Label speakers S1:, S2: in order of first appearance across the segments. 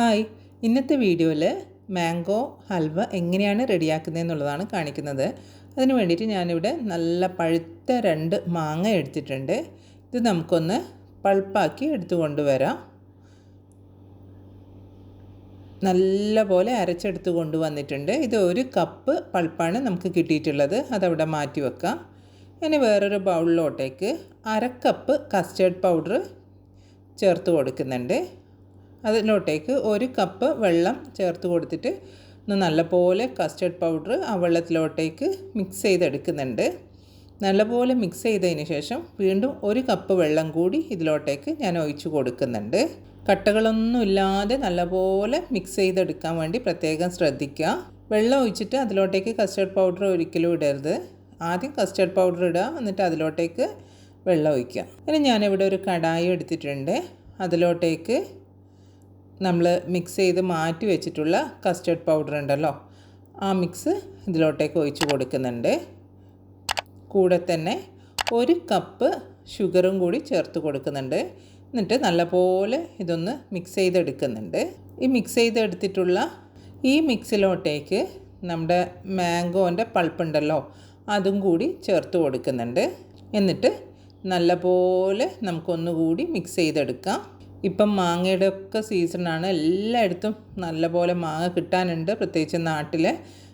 S1: Hi. ഇന്നത്തെ വീഡിയോയിൽ mango halwa എങ്ങനെയാണ് റെഡിയാക്കുന്നത് എന്നുള്ളതാണ് കാണിക്കുന്നത്. അതിന് വേണ്ടിയിട്ട് ഞാനിവിടെ നല്ല പഴുത്ത രണ്ട് മാങ്ങ എടുത്തിട്ടുണ്ട്. ഇത് നമുക്കൊന്ന് പൾപ്പാക്കി എടുത്തു കൊണ്ടുവരാം. നല്ല പോലെ അരച്ചെടുത്ത് കൊണ്ടുവന്നിട്ടുണ്ട്. ഇത് ഒരു കപ്പ് പൾപ്പാണ് നമുക്ക് കിട്ടിയിട്ടുള്ളത്. അതവിടെ മാറ്റി വെക്കാം. ഇനി വേറൊരു ബൗളിലോട്ടേക്ക് അരക്കപ്പ് കപ്പ് കസ്റ്റേർഡ് പൗഡർ ചേർത്ത് കൊടുക്കുന്നുണ്ട്. അതിലോട്ടേക്ക് ഒരു കപ്പ് വെള്ളം ചേർത്ത് കൊടുത്തിട്ട് ഒന്ന് നല്ലപോലെ കസ്റ്റേർഡ് പൗഡർ ആ വെള്ളത്തിലോട്ടേക്ക് മിക്സ് ചെയ്തെടുക്കുന്നുണ്ട്. നല്ലപോലെ മിക്സ് ചെയ്തതിന് ശേഷം വീണ്ടും ഒരു കപ്പ് വെള്ളം കൂടി ഇതിലോട്ടേക്ക് ഞാൻ ഒഴിച്ചു കൊടുക്കുന്നുണ്ട്. കട്ടകളൊന്നും ഇല്ലാതെ നല്ലപോലെ മിക്സ് ചെയ്തെടുക്കാൻ വേണ്ടി പ്രത്യേകം ശ്രദ്ധിക്കുക. വെള്ളം ഒഴിച്ചിട്ട് അതിലോട്ടേക്ക് കസ്റ്റേർഡ് പൗഡർ ഒരിക്കലും ഇടരുത്. ആദ്യം കസ്റ്റേർഡ് പൗഡർ ഇടുക എന്നിട്ട് അതിലോട്ടേക്ക് വെള്ളം ഒഴിക്കുക. ഇനി ഞാനിവിടെ ഒരു കടായി എടുത്തിട്ടുണ്ട്. അതിലോട്ടേക്ക് നമ്മൾ മിക്സ് ചെയ്ത് മാറ്റി വെച്ചിട്ടുള്ള കസ്റ്റേർഡ് പൗഡർ ഉണ്ടല്ലോ. ആ മിക്സ് ഇതിലോട്ടേക്ക് ഒഴിച്ച് കൊടുക്കുന്നുണ്ട്. കൂടെ തന്നെ ഒരു കപ്പ് ഷുഗറും കൂടി ചേർത്ത് കൊടുക്കുന്നുണ്ട്. എന്നിട്ട് നല്ലപോലെ ഇതൊന്ന് മിക്സ് ചെയ്തെടുക്കുന്നുണ്ട്. ഈ മിക്സ് ചെയ്തെടുത്തിട്ടുള്ള ഈ മിക്സിലോട്ടേക്ക് നമ്മുടെ മാംഗോന്റെ പൾപ്പുണ്ടല്ലോ അതും കൂടി ചേർത്ത് കൊടുക്കുന്നുണ്ട്. എന്നിട്ട് നല്ലപോലെ നമുക്കൊന്നുകൂടി മിക്സ് ചെയ്തെടുക്കാം. ഇപ്പം മാങ്ങയുടെ ഒക്കെ സീസണാണ്. എല്ലായിടത്തും നല്ലപോലെ മാങ്ങ കിട്ടാനുണ്ട് പ്രത്യേകിച്ച് നാട്ടിൽ.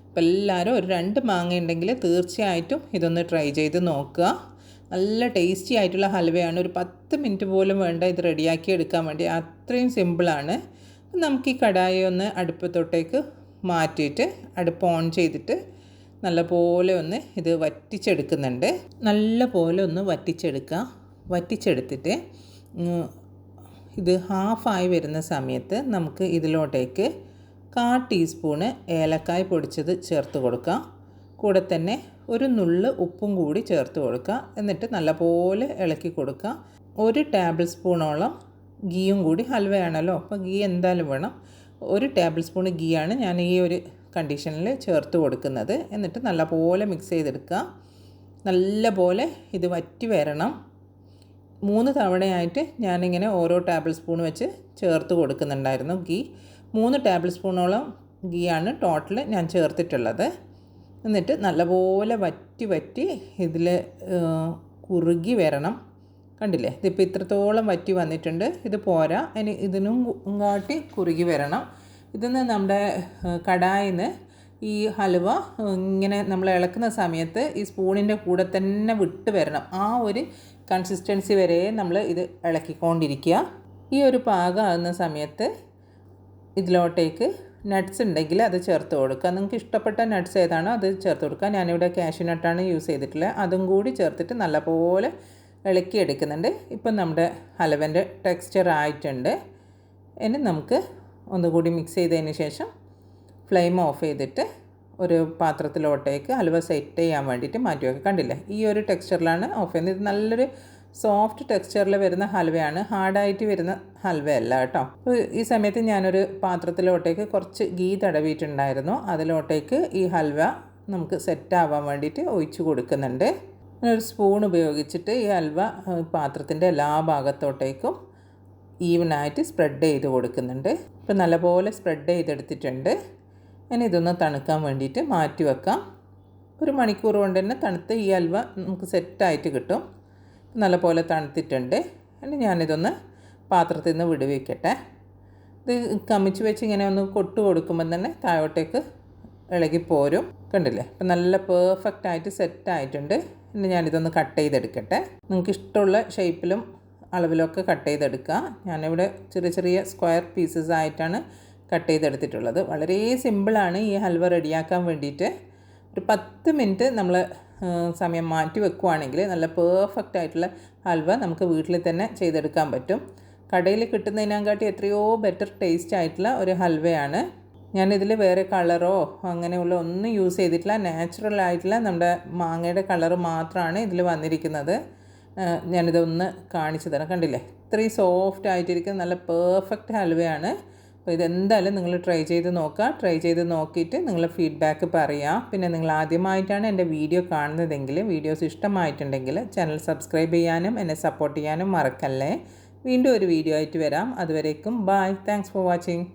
S1: അപ്പം എല്ലാവരും ഒരു രണ്ട് മാങ്ങ ഉണ്ടെങ്കിൽ തീർച്ചയായിട്ടും ഇതൊന്ന് ട്രൈ ചെയ്ത് നോക്കുക. നല്ല ടേസ്റ്റി ആയിട്ടുള്ള ഹൽവയാണ്. ഒരു പത്ത് മിനിറ്റ് പോലും വേണ്ട ഇത് റെഡിയാക്കി എടുക്കാൻ വേണ്ടി. അത്രയും സിമ്പിളാണ് നമുക്ക് ഈ കടായി ഒന്ന് അടുപ്പത്തോട്ടേക്ക് മാറ്റിയിട്ട് അടുപ്പ് ഓൺ ചെയ്തിട്ട് നല്ലപോലെ ഒന്ന് ഇത് വറ്റിച്ചെടുക്കുന്നുണ്ട്. നല്ലപോലെ ഒന്ന് വറ്റിച്ചെടുക്കുക. വറ്റിച്ചെടുത്തിട്ട് ഇത് ഹാഫായി വരുന്ന സമയത്ത് നമുക്ക് ഇതിലോട്ടേക്ക് കാ ടീസ്പൂണ് ഏലക്കായ് പൊടിച്ചത് ചേർത്ത് കൊടുക്കാം. കൂടെ തന്നെ ഒരു നുള്ള് ഉപ്പും കൂടി ചേർത്ത് കൊടുക്കുക എന്നിട്ട് നല്ലപോലെ ഇളക്കി കൊടുക്കുക ഒരു ടേബിൾ സ്പൂണോളം ഗീയും കൂടി ഹൽവയാണല്ലോ അപ്പോൾ ഗീ എന്തായാലും വേണം. ഒരു ടേബിൾ സ്പൂൺ ഗീയാണ് ഞാൻ ഈ ഒരു കണ്ടീഷനിൽ ചേർത്ത് കൊടുക്കുന്നത്. എന്നിട്ട് നല്ലപോലെ മിക്സ് ചെയ്തെടുക്കുക നല്ലപോലെ ഇത് വറ്റി വരണം. മൂന്ന് തവണയായിട്ട് ഞാനിങ്ങനെ ഓരോ ടേബിൾ സ്പൂൺ വെച്ച് ചേർത്ത് കൊടുക്കുന്നുണ്ടായിരുന്നു ഗീ മൂന്ന് ടേബിൾ സ്പൂണോളം ഗീയാണ് ടോട്ടൽ ഞാൻ ചേർത്തിട്ടുള്ളത്. എന്നിട്ട് നല്ലപോലെ വറ്റി വറ്റി ഇതിൽ കുറുകി വരണം. കണ്ടില്ലേ? ഇതിപ്പോൾ ഇത്രത്തോളം വറ്റി വന്നിട്ടുണ്ട്. ഇത് പോരാ. ഇനി ഇതിനും കാട്ടി കുറുകി വരണം. ഇതിന്ന് നമ്മുടെ കടായിൽ നിന്ന് ഈ ഹലുവ ഇങ്ങനെ നമ്മൾ ഇളക്കുന്ന സമയത്ത് ഈ സ്പൂണിന്റെ കൂടെ തന്നെ വിട്ട് വരണം. ആ ഒരു കൺസിസ്റ്റൻസി വരെ നമ്മൾ ഇത് ഇളക്കിക്കൊണ്ടിരിക്കുക. ഈ ഒരു പാകമാകുന്ന സമയത്ത് ഇതിലോട്ടേക്ക് നട്ട്സ് ഉണ്ടെങ്കിൽ അത് ചേർത്ത് കൊടുക്കുക. നിങ്ങൾക്ക് ഇഷ്ടപ്പെട്ട നട്ട്സ് ഏതാണോ അത് ചേർത്ത് കൊടുക്കുക. ഞാനിവിടെ ക്യാഷ്യൂ നട്ടാണ് യൂസ് ചെയ്തിട്ടുള്ളത്. അതും കൂടി ചേർത്തിട്ട് നല്ലപോലെ ഇളക്കി എടുക്കുന്നുണ്ട് ഇപ്പം നമ്മുടെ ഹലവന്റെ ടെക്സ്ചർ ആയിട്ടുണ്ട്. ഇനി നമുക്ക് ഒന്നുകൂടി മിക്സ് ചെയ്തതിന് ശേഷം ഫ്ലെയിം ഓഫ് ചെയ്തിട്ട് ഒരു പാത്രത്തിലോട്ടേക്ക് ഹൽവ സെറ്റ് ചെയ്യാൻ വേണ്ടിയിട്ട് മാറ്റി വയ്ക്കുക കണ്ടില്ലേ? ഈ ഒരു ടെക്സ്ചറിലാണ് ഓഫ് ചെയ്യുന്നത്. ഇത് നല്ലൊരു സോഫ്റ്റ് ടെക്സ്ചറിൽ വരുന്ന ഹൽവയാണ്. ഹാർഡായിട്ട് വരുന്ന ഹൽവയല്ല കേട്ടോ. ഈ സമയത്ത് ഞാനൊരു പാത്രത്തിലോട്ടേക്ക് കുറച്ച് ഗീ തടവിയിട്ടുണ്ടായിരുന്നു. അതിലോട്ടേക്ക് ഈ ഹൽവ നമുക്ക് സെറ്റ് ആവാൻ വേണ്ടിയിട്ട് ഒഴിച്ചു കൊടുക്കുന്നുണ്ട്. ഒരു സ്പൂൺ ഉപയോഗിച്ചിട്ട് ഈ ഹൽവ പാത്രത്തിന്റെ എല്ലാ ഭാഗത്തോട്ടേക്കും ഈവനായിട്ട് സ്പ്രെഡ് ചെയ്ത് കൊടുക്കുന്നുണ്ട്. ഇപ്പം നല്ലപോലെ സ്പ്രെഡ് ചെയ്തെടുത്തിട്ടുണ്ട്. ഇനി ഇതൊന്ന് തണുക്കാൻ വേണ്ടിയിട്ട് മാറ്റി വെക്കാം. ഒരു മണിക്കൂർ കൊണ്ട് തന്നെ തണുത്ത ഈ അൽവ നമുക്ക് സെറ്റായിട്ട് കിട്ടും. നല്ലപോലെ തണുത്തിട്ടുണ്ട്. ഇനി ഞാനിതൊന്ന് പാത്രത്തിൽ നിന്ന് വിടുവിക്കട്ടെ. ഇത് കമിച്ച് വെച്ച് ഇങ്ങനെ ഒന്ന് കൊട്ട് കൊടുക്കുമ്പോൾ തന്നെ താഴോട്ടേക്ക് ഇളകി പോരും. കണ്ടില്ലേ? അപ്പം നല്ല പെർഫെക്റ്റ് ആയിട്ട് സെറ്റ് ആയിട്ടുണ്ട്. ഞാനിതൊന്ന് കട്ട് ചെയ്തെടുക്കട്ടെ. നിങ്ങൾക്ക് ഇഷ്ടമുള്ള ഷേപ്പിലും അളവിലൊക്കെ കട്ട് ചെയ്തെടുക്കുക ഞാനിവിടെ ചെറിയ ചെറിയ സ്ക്വയർ പീസസ് ആയിട്ടാണ് കട്ട് ചെയ്തെടുത്തിട്ടുള്ളത്. വളരെ സിമ്പിളാണ് ഈ ഹൽവ റെഡിയാക്കാൻ വേണ്ടിയിട്ട്. ഒരു പത്ത് മിനിറ്റ് നമ്മൾ സമയം മാറ്റി വെക്കുവാണെങ്കിൽ നല്ല പെർഫെക്റ്റ് ആയിട്ടുള്ള ഹൽവ നമുക്ക് വീട്ടിൽ തന്നെ ചെയ്തെടുക്കാൻ പറ്റും. കടയിൽ കിട്ടുന്നതിനെക്കാട്ടി എത്രയോ ബെറ്റർ ടേസ്റ്റ് ആയിട്ടുള്ള ഒരു ഹൽവയാണ്. ഞാനിതിൽ വേറെ കളറോ അങ്ങനെയുള്ള ഒന്നും യൂസ് ചെയ്തിട്ടില്ല. നാച്ചുറൽ ആയിട്ടുള്ള നമ്മുടെ മാങ്ങയുടെ കളർ മാത്രമാണ് ഇതിൽ വന്നിരിക്കുന്നത്. ഞാനിതൊന്ന് കാണിച്ചു തരാം. കണ്ടില്ലേ? ഇത്രയും സോഫ്റ്റ് ആയിട്ടിരിക്കുന്ന നല്ല പെർഫെക്റ്റ് ഹൽവയാണ്. അപ്പോൾ ഇതെന്തായാലും നിങ്ങൾ ട്രൈ ചെയ്ത് നോക്കുക. ട്രൈ ചെയ്ത് നോക്കിയിട്ട് നിങ്ങൾ ഫീഡ്ബാക്ക് പറയുക പിന്നെ നിങ്ങൾ ആദ്യമായിട്ടാണ് എന്റെ വീഡിയോ കാണുന്നതെങ്കിൽ വീഡിയോസ് ഇഷ്ടമായിട്ടുണ്ടെങ്കിൽ ചാനൽ സബ്സ്ക്രൈബ് ചെയ്യാനും എന്നെ സപ്പോർട്ട് ചെയ്യാനും മറക്കല്ലേ. വീണ്ടും ഒരു വീഡിയോ ആയിട്ട് വരാം. അതുവരേക്കും ബായ് താങ്ക്സ് ഫോർ വാച്ചിങ്